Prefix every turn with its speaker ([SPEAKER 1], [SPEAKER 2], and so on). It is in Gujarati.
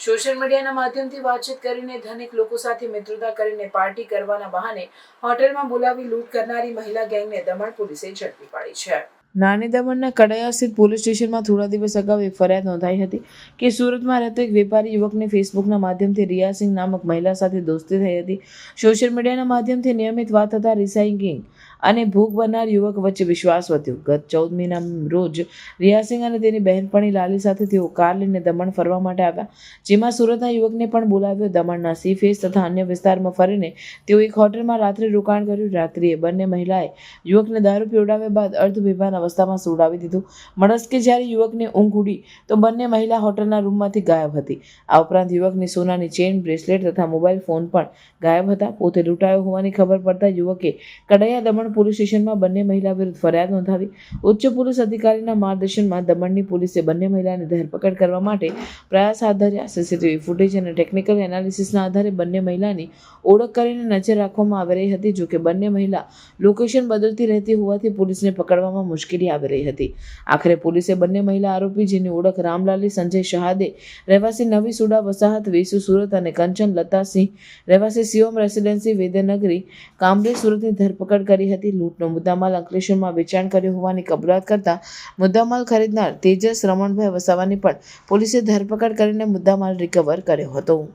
[SPEAKER 1] સોશિયલ મીડિયાના માધ્યમથી વાતચીત કરીને ધનિક લોકો સાથે મિત્રતા કરીને પાર્ટી કરવાના બહાને હોટેલમાં બોલાવી લૂંટ કરનારી મહિલા ગેંગને દમણ પોલીસે ઝડપી પાડી છે. નાની દમણના કડાયા સ્થિત પોલીસ સ્ટેશનમાં થોડા દિવસ અગાઉ એક ફરિયાદ નોંધાઈ હતી કે સુરતમાં રહેતો એક વેપારી યુવકને ફેસબુકના માધ્યમથી રિયાસિંગ નામક મહિલા સાથે દોસ્તી થઈ હતી. સોશિયલ મીડિયાના માધ્યમથી નિયમિત વાત થતાં રિસાઇંગિંગ અને ભૂખ બનનાર યુવક વચ્ચે વિશ્વાસ વધ્યો. ગત ચૌદમીના રોજ રિયાસિંહ અને તેની બહેનપણી લાલી સાથે તેઓ કાર લઈને દમણ ફરવા માટે આવ્યા. જેમાં સુરતના યુવકને પણ બોલાવ્યો. દમણના સી ફેસ તથા અન્ય વિસ્તારમાં ફરીને તેઓ એક હોટલમાં રાત્રે રોકાણ કર્યું. રાત્રિએ બંને મહિલાએ યુવકને દારૂ પીવડાવ્યા બાદ અર્ધ બેભાન અવસ્થામાં સુવડાવી દીધું. મળસ્કે જ્યારે યુવકને ઊંઘ ઉડી, તો બંને મહિલા હોટલના રૂમમાંથી ગાયબ હતી. આ ઉપરાંત યુવકની સોનાની ચેન, બ્રેસલેટ તથા મોબાઈલ ફોન પણ ગાયબ હતા. પોતે લૂંટાયો હોવાની ખબર પડતા યુવકે કડૈયા દમણ પોલીસ સ્ટેશનમાં બંને મહિલા વિરુદ્ધ ફરિયાદ નોંધાવી ઉચ્ચ પોલીસ અધિકારીના માર્ગદર્શનમાં દમણની પોલીસે બંને મહિલાની ધરપકડ કરવા માટે પ્રયાસ હાથ ધર્યા. સીસીટીવી ફૂટેજ અને ટેકનિકલ એનાલિસિસના આધારે બંને મહિલાની ઓળખ કરીને નજર રાખવામાં આવી રહી હતી, જોકે બંને મહિલા લોકેશન બદલતી રહેતી હોવાથી પોલીસને પકડવામાં મુશ્કેલી આવી રહી હતી. આખરે પોલીસે બંને મહિલા આરોપી, જેની ઓળખ રામલાલી, સંજય શહાદે, રહેવાસી નવી સુડા, વસાહત વેસુ સુરત અને કંચન, લતાસિંહ, રહેવાસી સિયોમ રેસિડેન્સી, વેદનગરી, કામરે સુરતની ધરપકડ કરી હતી. લૂંટનો મુદ્દામાલ અંકલેશ્વરમાં વેચાણ કર્યો હોવાની કબૂલાત કરતા મુદ્દામાલ ખરીદનાર તેજસ રમણભાઈ વસાવાની પણ પોલીસે ધરપકડ કરીને મુદ્દામાલ રિકવર કર્યો હતો.